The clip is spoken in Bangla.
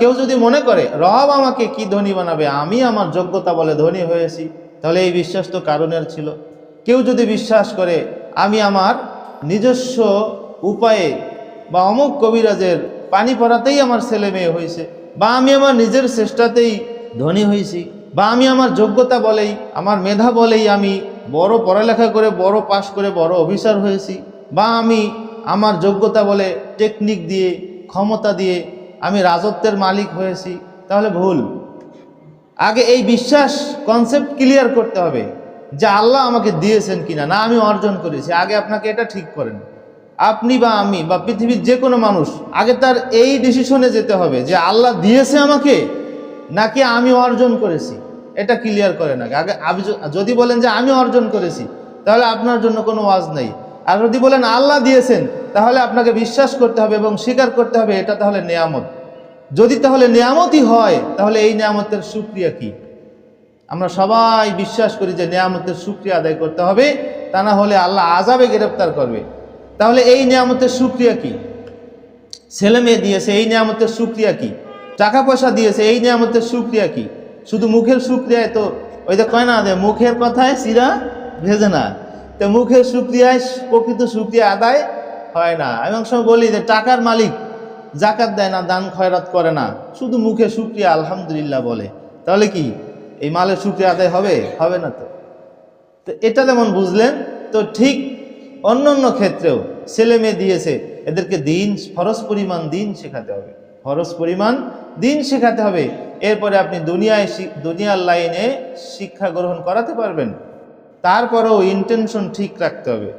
কেউ যদি মনে করে, রব আমাকে কি ধনী বানাবে? আমি আমার যোগ্যতা বলে ধনী হয়েছি। তাহলে এই বিশ্বাস তো কারণের ছিল। কেউ যদি বিশ্বাস করে, আমি আমার নিজস্ব উপায়ে বা অমুক কবিরাজের পানি পড়াতেই আমার ছেলে মেয়ে হয়েছে, বা আমি আমার নিজের চেষ্টাতেই ধনী হয়েছি, বা আমি আমার যোগ্যতা বলেই, আমার মেধা বলেই আমি বড় পড়ালেখা করে, বড় পাশ করে, বড় অফিসার হয়েছি, বা আমি আমার যোগ্যতা বলে টেকনিক দিয়ে, ক্ষমতা দিয়ে আমি রাজত্বের মালিক হয়েছি, তাহলে ভুল। আগে এই বিশ্বাস কনসেপ্ট ক্লিয়ার করতে হবে যে আল্লাহ আমাকে দিয়েছেন কিনা, না আমি অর্জন করেছি। আগে আপনাকে এটা ঠিক করেন। আপনি বা আমি বা পৃথিবীর যে কোনো মানুষ, আগে তার এই ডিসিশনে যেতে হবে যে আল্লাহ দিয়েছে আমাকে, নাকি আমি অর্জন করেছি। এটা ক্লিয়ার করেন আগে। আগে য- যদি বলেন যে আমি অর্জন করেছি, তাহলে আপনার জন্য কোনো ওয়াজ নেই। আর যদি বলেন আল্লাহ দিয়েছেন তাহলে আপনাকে বিশ্বাস করতে হবে এবং স্বীকার করতে হবে এটা তাহলে নেয়ামত। যদি তাহলে নেয়ামতই হয়, তাহলে এই নেয়ামতের সুক্রিয়া কি? আমরা সবাই বিশ্বাস করি যে নেয়ামতের সুক্রিয়া আদায় করতে হবে, তা না হলে আল্লাহ আজাবে গ্রেপ্তার করবে। তাহলে এই নিয়ামতের সুক্রিয়া কি? ছেলে মেয়ে দিয়েছে, এই নিয়ামতের সুক্রিয়া কি? টাকা পয়সা দিয়েছে, এই নিয়ামতের সুক্রিয়া কি? শুধু মুখের সুক্রিয়ায় তো, ওই যে কয় না মুখের কথায় সিরা ভেজে না। তো মুখের সুক্রিয়ায় প্রকৃত সুক্রিয়া আদায় হয় না। আমি অনেক সময় বলি যে, টাকার মালিক জাকাত দেয় না, দান খয়রাত করে না। শুধু মুখে সুক্রিয়া আলহামদুলিল্লাহ বলে। তাহলে কি, এই মালের সুক্রিয়া আদায় হবে? হবে না তো। তো এটা যেমন বুঝলেন, তো ঠিক অন্য অন্য ক্ষেত্রেও ছেলে মেয়ে দিয়েছে, এদেরকে দিন, ফরজ পরিমাণ দিন শেখাতে হবে। ফরজ পরিমাণ দিন শেখাতে হবে। এরপরে আপনি দুনিয়ায় দুনিয়ার লাইনে শিক্ষা গ্রহণ করাতে পারবেন। তারপরেও ইন্টেনশন ঠিক রাখতে হবে।